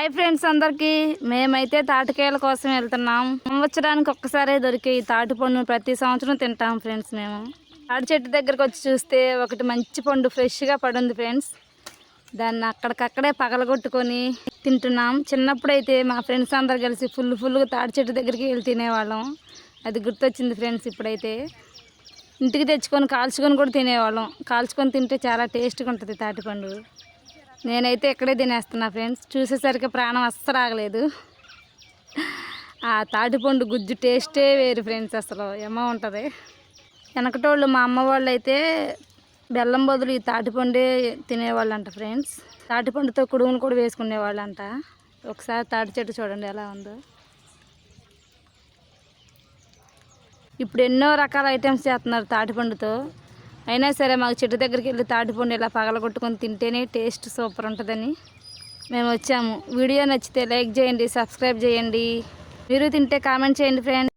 Hi friends అందరికీ. మేమైతే తాటికాయల కోసం వెళ్తున్నాం. సంవత్సరానికి ఒక్కసారే దొరికే ఈ తాటి పండును ప్రతి సంవత్సరం తింటాం ఫ్రెండ్స్ మేము. తాటి చెట్టు దగ్గరకు వచ్చి చూస్తే ఒకటి మంచి పండు ఫ్రెష్గా పడుంది ఫ్రెండ్స్. దాన్ని అక్కడికక్కడే పగలగొట్టుకొని తింటున్నాం. చిన్నప్పుడైతే మా ఫ్రెండ్స్ అందరు కలిసి ఫుల్ ఫుల్గా తాటి చెట్టు దగ్గరికి వెళ్ళి తినేవాళ్ళం. అది గుర్తొచ్చింది ఫ్రెండ్స్ ఇప్పుడైతే. ఇంటికి తెచ్చుకొని కాల్చుకొని కూడా తినేవాళ్ళం. కాల్చుకొని తింటే చాలా టేస్ట్గా ఉంటుంది తాటిపండు నేనైతే ఇక్కడే తినేస్తున్నా ఫ్రెండ్స్. చూసేసరికి ప్రాణం అస్సలు ఆగలేదు. ఆ తాటిపండు గుజ్జు టేస్టే వేరు ఫ్రెండ్స్ అసలు. ఏమో ఉంటుంది. వెనకటోళ్ళు మా అమ్మ వాళ్ళు అయితే బెల్లం బదులు ఈ తాటిపండే తినేవాళ్ళంట ఫ్రెండ్స్. తాటిపండుతో కుడుగును కూడా వేసుకునేవాళ్ళంట. ఒకసారి తాటి చెట్టు చూడండి ఎలా ఉందో. ఇప్పుడు ఎన్నో రకాల ఐటమ్స్ చేస్తున్నారు తాటిపండుతో. అయినా సరే మాకు చెట్టు దగ్గరికి వెళ్ళి తాటిపండు ఇలా పగలగొట్టుకొని తింటేనే టేస్ట్ సూపర్ ఉంటుందని మేము వచ్చాము. వీడియో నచ్చితే లైక్ చేయండి సబ్స్క్రైబ్ చేయండి. మీరు తింటే కామెంట్ చేయండి ఫ్రెండ్స్.